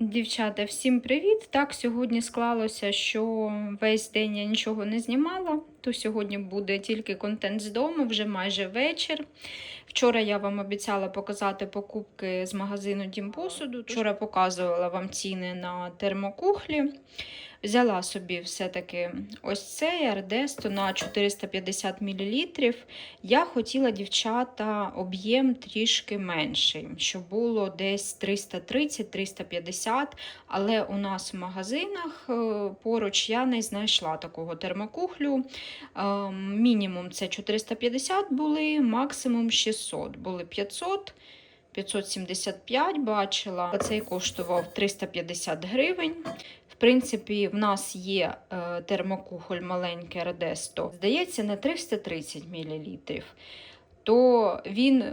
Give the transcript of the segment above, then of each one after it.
Дівчата, всім привіт! Так, сьогодні склалося, що весь день я нічого не знімала, то сьогодні буде тільки контент з дому, вже майже вечір. Вчора я вам обіцяла показати покупки з магазину Дім посуду. Вчора показувала вам ціни на термокухлі. Взяла собі все-таки ось цей Ардесто на 450 мл. Я хотіла, дівчата, об'єм трішки менший, щоб було десь 330-350, але у нас в магазинах е, поруч я не знайшла такого термокухлю. Е, Мінімум це 450 були, максимум 600. Були 500. 575 бачила. Цей коштував 350 гривень. Принципі, в нас є е, термокухоль маленький Радесто, здається, на 330 мл. То він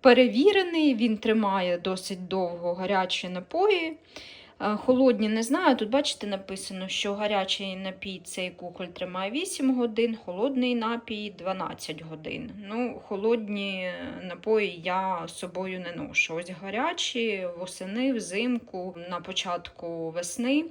перевірений, він тримає досить довго гарячі напої. Е, Холодні не знаю. Тут, бачите, написано, що гарячий напій цей кухоль тримає 8 годин, холодний напій 12 годин. Ну, холодні напої я собою не ношу. Ось гарячі восени, взимку, на початку весни,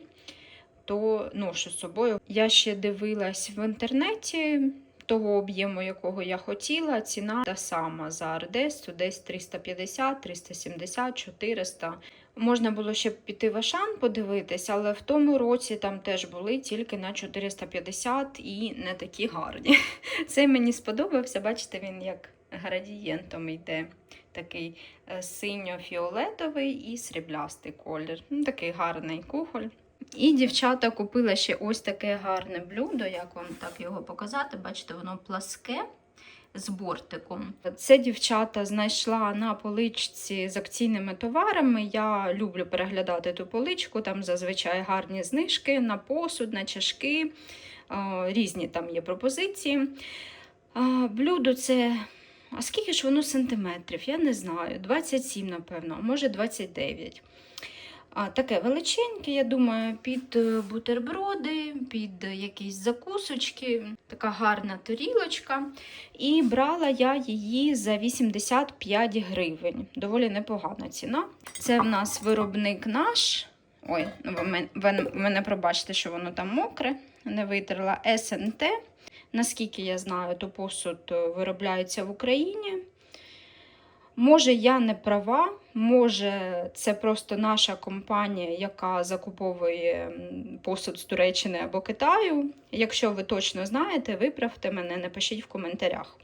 то ношу з собою. Я ще дивилась в інтернеті. Того об'єму, якого я хотіла, ціна та сама за Ардесту, десь 350, 370, 400. Можна було ще піти в Ашан подивитись, але в тому році там теж були тільки на 450 і не такі гарні. Цей мені сподобався, бачите, він як градієнтом йде. Такий е, синьо-фіолетовий і сріблястий колір. Ну, Такий гарний кухоль. І дівчата купила ще ось таке гарне блюдо, як вам так його показати. Бачите, воно пласке з бортиком. Це дівчата знайшла на поличці з акційними товарами. Я люблю переглядати ту поличку, там зазвичай гарні знижки на посуд, на чашки, різні там є пропозиції. Блюдо це. А скільки ж воно сантиметрів? Я не знаю. 27, напевно, а може 29. А, Таке величеньке, я думаю, під е, бутерброди, під якісь закусочки, така гарна тарілочка. І брала я її за 85 гривень. Доволі непогана ціна. Це в нас виробник наш. Ой, ну, ви мене пробачте, що воно там мокре, не витерла СНТ. Наскільки я знаю, то посуд е, виробляється в Україні. Може, я не права, може, це просто наша компанія, яка закуповує посуд з Туреччини або Китаю. Якщо ви точно знаєте, виправте мене, напишіть в коментарях.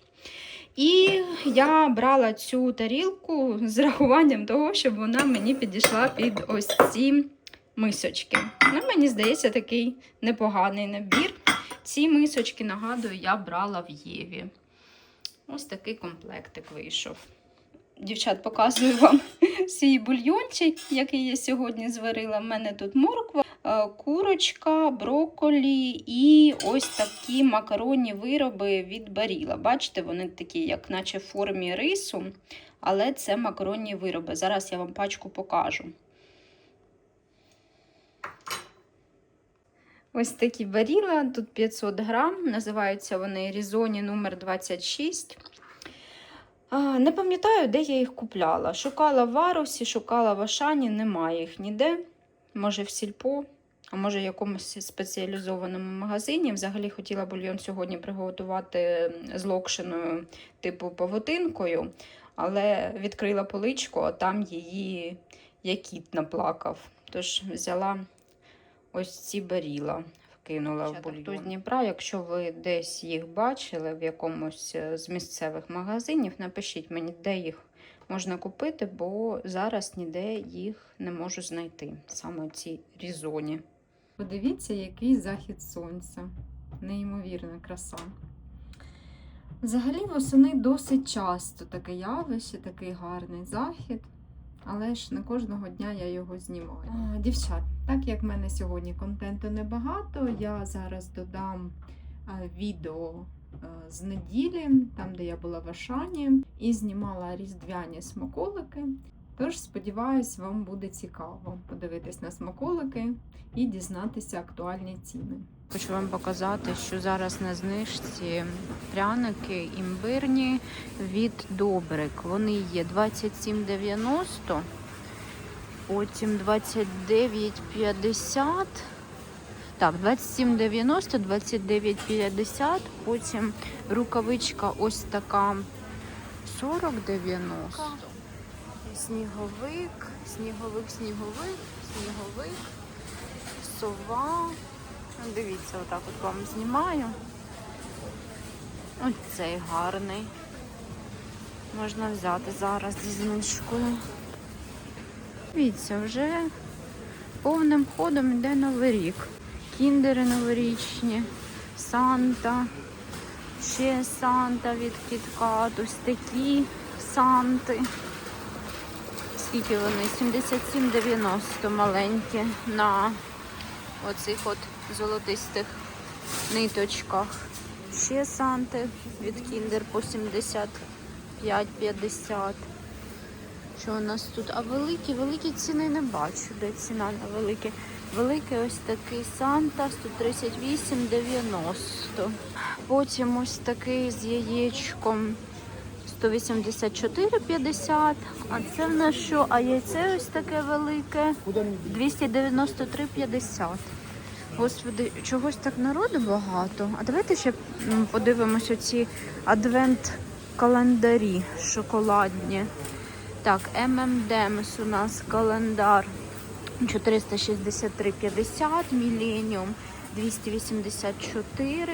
І я брала цю тарілку з рахуванням того, щоб вона мені підійшла під ось ці мисочки. Ну, мені здається, такий непоганий набір. Ці мисочки, нагадую, я брала в Єві. Ось такий комплектик вийшов. Дівчат, показую вам свій бульйончик, який я сьогодні зварила. У мене тут морква, е, курочка, брокколі і ось такі макаронні вироби від баріла. Бачите, вони такі, як наче в формі рису, але це макаронні вироби. Зараз я вам пачку покажу. Ось такі баріла, тут 500 грам, називаються вони Різоні номер 26. Не пам'ятаю, де я їх купляла. Шукала в Варусі, шукала в Ашані, немає їх ніде. Може в сільпо, а може в якомусь спеціалізованому магазині. Взагалі хотіла бульйон сьогодні приготувати з локшиною, типу павутинкою, але відкрила поличку, а там її як кіт наплакав. Тож взяла ось ці баріла. Кинула в бульйон. Хто з Дніпра, якщо ви десь їх бачили в якомусь е, з місцевих магазинів, напишіть мені, де їх можна купити, бо зараз ніде їх не можу знайти. Саме ці різоні. Подивіться, який захід сонця. Неймовірна краса. Взагалі восени досить часто таке явище, такий гарний захід. Але ж не кожного дня я його знімаю. А, дівчат, так як в мене сьогодні контенту небагато, я зараз додам відео з неділі, там де я була в Ашані, і знімала різдвяні смаколики. Тож, сподіваюсь, вам буде цікаво подивитись на смаколики і дізнатися актуальні ціни. Хочу вам показати, що зараз на знижці пряники імбирні від Добрик. Вони є 27,90. Потім 29,50. Так, 27,90, 29,50. Потім рукавичка ось така 40,90. Сніговик, сніговик, сніговик, сніговик, сова. Ну, Дивіться, отак от вам знімаю. Ось цей гарний. Можна взяти зараз зі знижкою. Дивіться, вже повним ходом йде Новий рік. Кіндери новорічні, Санта, ще Санта від Кіткат, ось такі Санти. Скільки вони? 77,90 маленькі на оцих от золотистих ниточках. Ще Санти від Кіндер по 75,50. Що у нас тут? А великі, великі ціни не бачу. Де ціна на великі? Великий ось такий Санта 138,90. Потім ось такий з яєчком 184,50. А це в нас що? А яйце ось таке велике 293,50. Господи, чогось так народу багато. А давайте ще м, подивимось оці адвент-календарі шоколадні. Так, ММДМС у нас календар 463,50, Міленіум 284,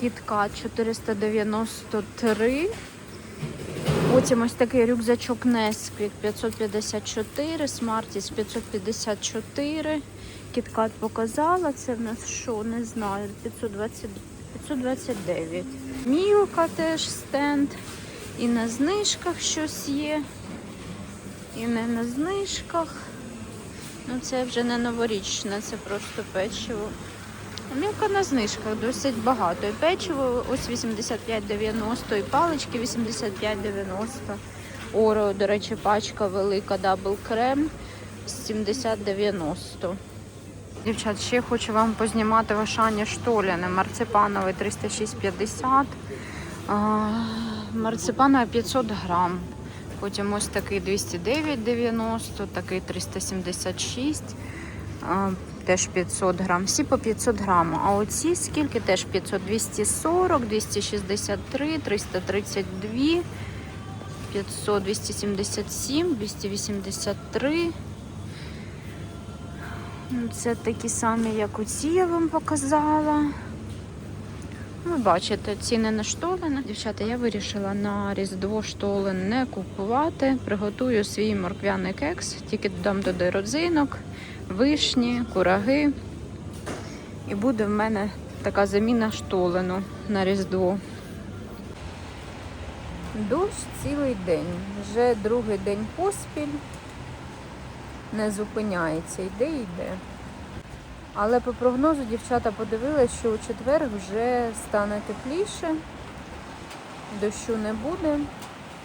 Кіткат 493. Потім ось такий рюкзачок Nesquik 554, Smarties 554. Кіткат показала, це в нас що, не знаю, 520, 529. Мілка теж стенд. І на знижках щось є. І не на знижках. Ну це вже не новорічне, це просто печиво. Мілка на знижках досить багато. І печиво ось 85,90, і палички 85,90. Орео, до речі, пачка велика, дабл крем 70,90. Дівчат, ще хочу вам познімати Вашані Штоляне. Марципановий 306,50. А, Марципановий 500 грам. Потім ось такий 209,90, такий 376, теж 500 грам. Всі по 500 грам. А оці скільки теж 500, 240, 263, 332, 500, 277, 283. Ну, Це такі самі, як оці я вам показала. Ви бачите, ціни на штолени. Дівчата, я вирішила на Різдво штолен не купувати. Приготую свій морквяний кекс, тільки додам туди родзинок, вишні, кураги. І буде в мене така заміна штолену на Різдво. Дощ цілий день. Вже другий день поспіль. Не зупиняється, йде і йде. Але по прогнозу дівчата подивилися, що у четвер вже стане тепліше, дощу не буде,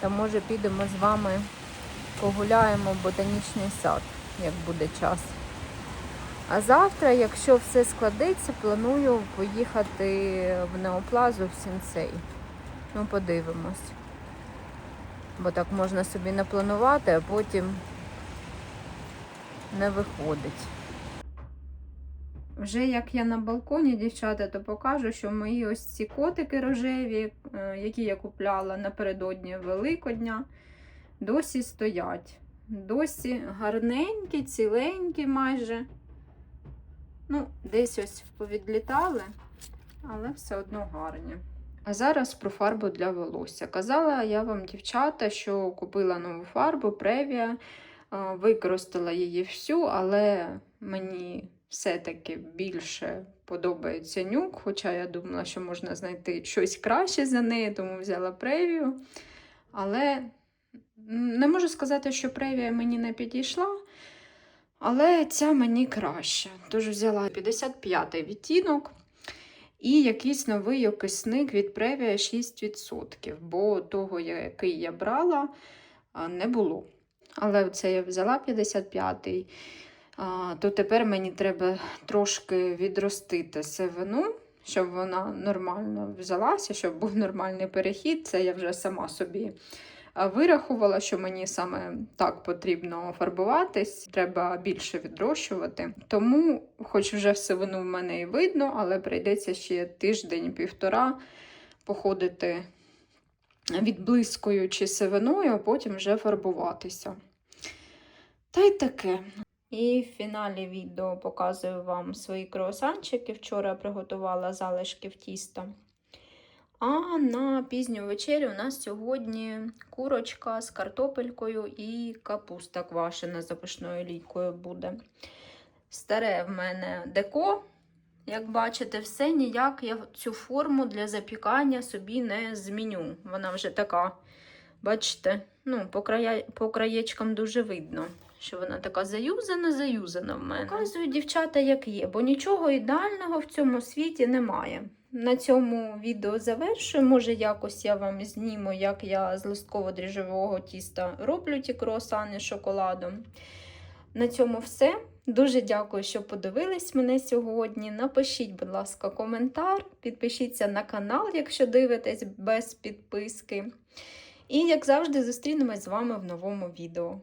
та може підемо з вами погуляємо в ботанічний сад, як буде час. А завтра, якщо все складеться, планую поїхати в Неоплазу в Сінцей. Ну, подивимось. Бо так можна собі не планувати, а потім не виходить. Вже як я на балконі, дівчата, то покажу, що мої ось ці котики рожеві, е, які я купляла напередодні Великодня, досі стоять. Досі гарненькі, ціленькі майже. Ну, десь ось повідлітали, але все одно гарні. А зараз про фарбу для волосся. Казала я вам, дівчата, що купила нову фарбу е, використала її всю, але мені все-таки більше подобається нюк, хоча я думала, що можна знайти щось краще за неї, тому взяла превію. Але не можу сказати, що превія мені не підійшла, але ця мені краща. Тож взяла 55-й відтінок. І якийсь новий окисник від Previa 6%, бо того, який я брала, не було. Але це я взяла 55-й. То тепер мені треба трошки відростити сивину, щоб вона нормально взялася, щоб був нормальний перехід. Це я вже сама собі вирахувала, що мені саме так потрібно фарбуватись, треба більше відрощувати. Тому, хоч вже сивину в мене і видно, але прийдеться ще тиждень-півтора походити відблискуючи сивиною, а потім вже фарбуватися. Та й таке. І в фіналі відео показую вам свої круасанчики. Вчора приготувала залишки в тіста. А на пізню вечерю у нас сьогодні курочка з картопелькою і капуста квашена запашною лійкою буде. Старе в мене деко. Як бачите, все ніяк я цю форму для запікання собі не зміню. Вона вже така, бачите, ну, по, края... по краєчкам дуже видно, що вона така заюзана-заюзана в мене. Показую, дівчата, як є, бо нічого ідеального в цьому світі немає. На цьому відео завершую. Може, якось я вам зніму, як я з листково-дріжджового тіста роблю ті круасани з шоколадом. На цьому все. Дуже дякую, що подивились мене сьогодні. Напишіть, будь ласка, коментар, підпишіться на канал, якщо дивитесь без підписки. І, як завжди, зустрінемось з вами в новому відео.